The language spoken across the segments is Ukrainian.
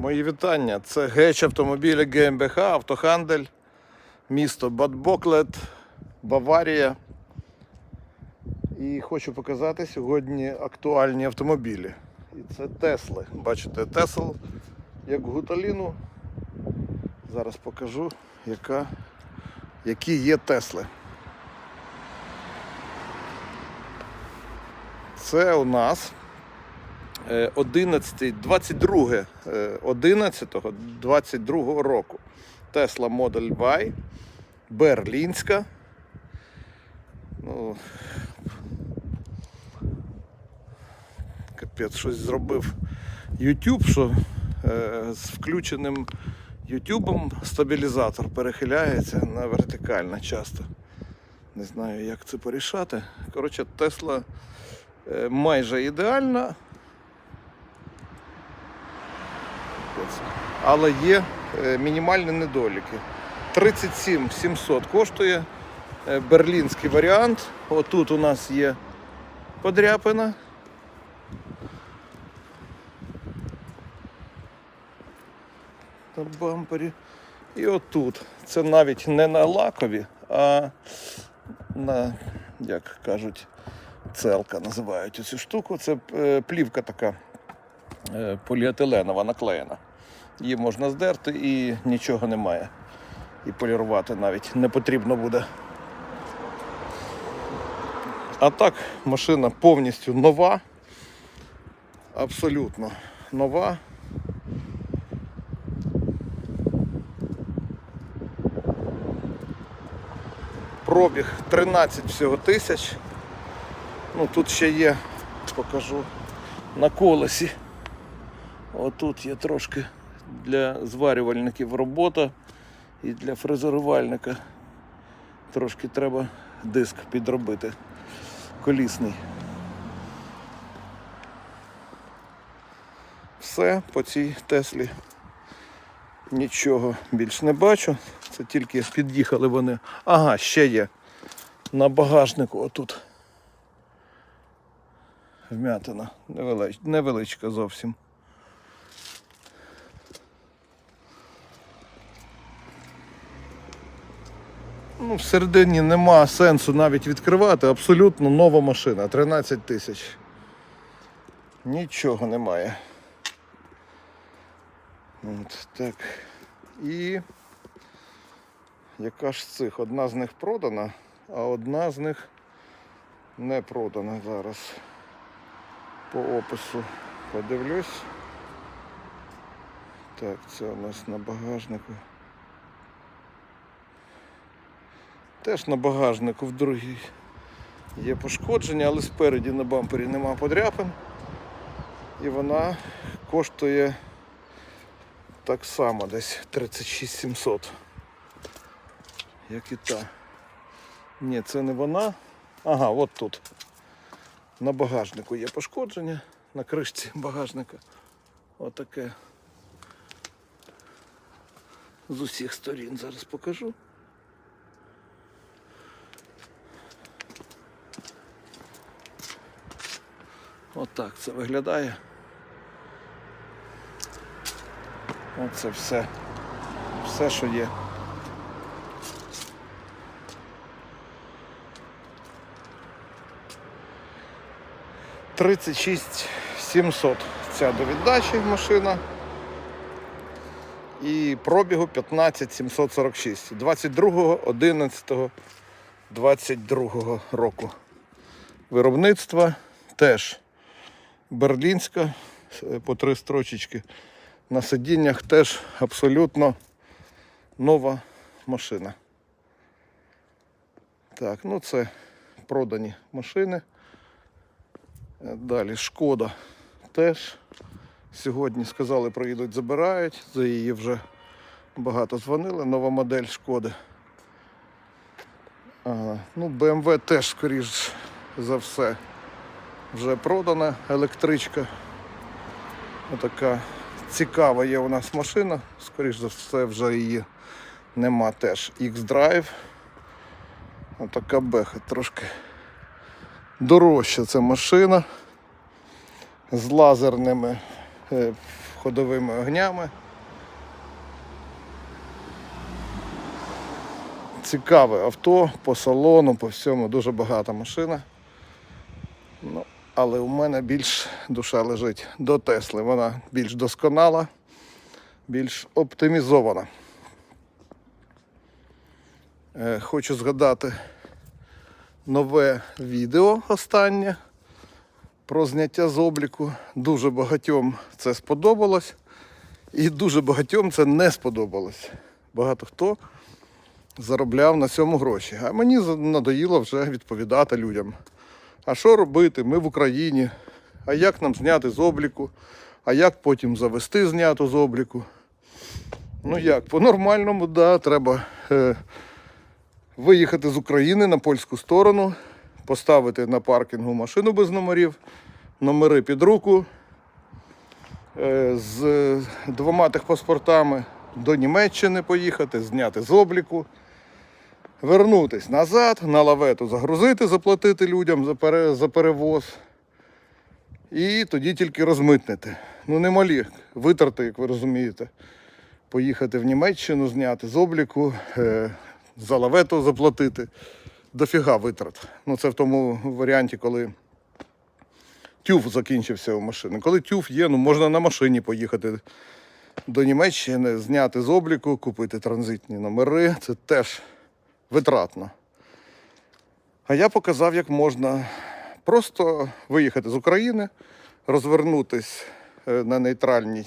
Мої вітання. Це геч автомобілі ГМБХ, автохандель, місто Бадбоклет, Баварія. І хочу показати сьогодні актуальні автомобілі. І це Тесли. Бачите, Тесл як гуталіну. Зараз покажу, яка, які є Тесли. Це у нас 11, 22, е, 11, 22 року. Tesla Model Y, Берлінська. Ну, капець, щось зробив YouTube, що е, з включеним YouTube стабілізатор перехиляється на вертикально часто. Не знаю, як це порішати. Коротше, Тесла е, майже ідеальна, але є е, мінімальні недоліки. 37 700 коштує е, берлінський варіант. Отут у нас є подряпина. На бампері. І отут. Це навіть не на лакові, а на, як кажуть, целка називають цю штуку. Це е, плівка така поліетиленова наклеєна. Її можна здерти і нічого немає. І полірувати навіть не потрібно буде. А так, машина повністю нова. Абсолютно нова. Пробіг 13 всього тисяч. Ну тут ще є, покажу на колесі. Отут є трошки для зварювальників робота і для фрезерувальника. Трошки треба диск підробити колісний. Все по цій Теслі. Нічого більш не бачу. Це тільки під'їхали вони. Ага, ще є. На багажнику отут. Вмятина. Невеличка зовсім. Ну, всередині нема сенсу навіть відкривати. Абсолютно нова машина. 13 тисяч. Нічого немає. От так. І яка ж з цих? Одна з них продана, а одна з них не продана зараз. По опису подивлюсь. Так, це у нас на багажнику. Теж на багажнику в другій є пошкодження, але спереді на бампері нема подряпин. І вона коштує так само десь 36 700. Як і та. Ні, це не вона. Ага, от тут. На багажнику є пошкодження, на кришці багажника. Отаке. З усіх сторін зараз покажу. Отак це виглядає. Оце все. Все, що є. Тридцять шість сімсот ця до віддачі машина. І пробігу 15 746. 22 11 22 року. Виробництва теж берлінська е, по три строчечки. На сидіннях теж абсолютно нова машина. Так, ну це продані машини. Е, Далі шкода теж. Сьогодні сказали, приїдуть, забирають. За її вже багато дзвонили. Нова модель шкоди. А, ну, BMW теж, скоріш за все, вже продана електричка. Отака цікава є у нас машина. Скоріш за все, вже її нема теж. X-Drive. Отака беха. Трошки дорожча ця машина з лазерними е, ходовими огнями. Цікаве авто по салону, по всьому, дуже багата машина. Ну, але у мене більш душа лежить до Тесли. Вона більш досконала, більш оптимізована. Е, Хочу згадати нове відео останнє про зняття з обліку. Дуже багатьом це сподобалось, і дуже багатьом це не сподобалось. Багато хто заробляв на цьому гроші. А мені надоїло вже відповідати людям. А що робити? Ми в Україні. А як нам зняти з обліку? А як потім завести знято з обліку? Ну як, по-нормальному, да, треба е, виїхати з України на польську сторону, поставити на паркінгу машину без номерів, номери під руку, е, з двома техпаспортами до Німеччини поїхати, зняти з обліку, вернутись назад, на лавету загрузити, заплатити людям за, пере, за перевоз. І тоді тільки розмитнити. Ну, немалі витрати, як ви розумієте. Поїхати в Німеччину, зняти з обліку, е, за лавету заплатити. Дофіга витрат. Ну, це в тому варіанті, коли тюф закінчився у машини. Коли тюф є, ну можна на машині поїхати до Німеччини, зняти з обліку, купити транзитні номери. Це теж витратно. А я показав, як можна просто виїхати з України, розвернутись е, на нейтральній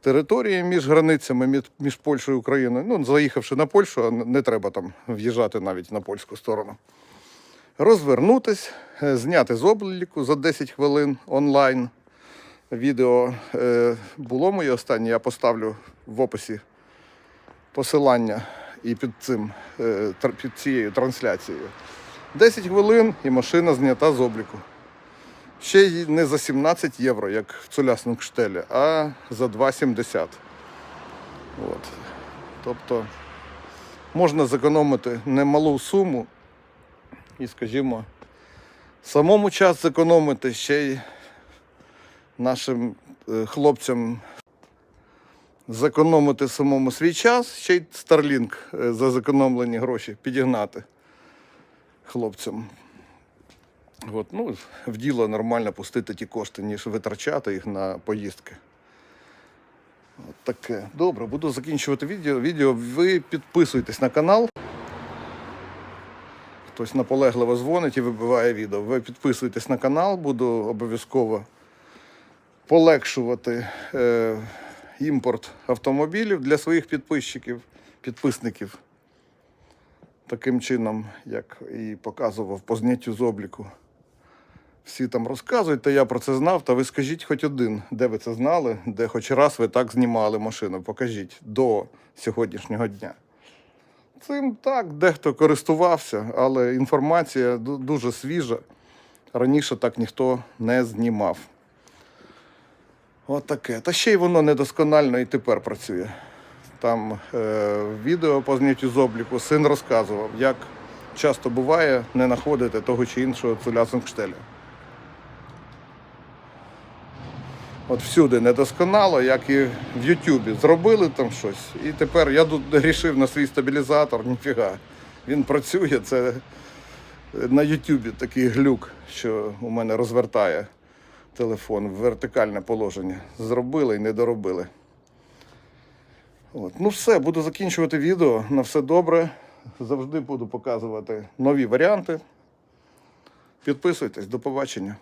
території між границями між- Польщею і Україною. Ну, заїхавши на Польщу, не- не треба там в'їжджати навіть на польську сторону. Розвернутись, е, зняти з обліку за 10 хвилин онлайн. Відео е, було моє останнє, я поставлю в описі посилання і під цим е, під цією трансляцією. 10 хвилин і машина знята з обліку. Ще не за 17 євро, як в Цулясному кштелі, а за 2,70. От. Тобто можна зекономити немалу суму і, скажімо, самому час зекономити ще й нашим е, хлопцям зекономити самому свій час, ще й Starlink е, за зекономлені гроші підігнати хлопцям. От, ну, в діло нормально пустити ті кошти, ніж витрачати їх на поїздки. От таке. Добре, буду закінчувати відео. відео. Ви підписуйтесь на канал. Хтось наполегливо дзвонить і вибиває відео. Ви підписуйтесь на канал, буду обов'язково полегшувати е, імпорт автомобілів для своїх підписчиків, підписників. Таким чином, як і показував по зняттю з обліку. Всі там розказують, та я про це знав, та ви скажіть хоч один, де ви це знали, де хоч раз ви так знімали машину. Покажіть до сьогоднішнього дня. Цим так, дехто користувався, але інформація дуже свіжа. Раніше так ніхто не знімав. От. Та ще й воно недосконально і тепер працює. Там е, відео по зняттю з обліку син розказував, як часто буває не знаходити того чи іншого цулясенкштеля. От всюди недосконало, як і в Ютубі. Зробили там щось. І тепер я тут рішив на свій стабілізатор, ніфіга. Він працює, це на Ютубі такий глюк, що у мене розвертає телефон в вертикальне положення. Зробили і не доробили. От. Ну все, буду закінчувати відео. На все добре. Завжди буду показувати нові варіанти. Підписуйтесь, до побачення.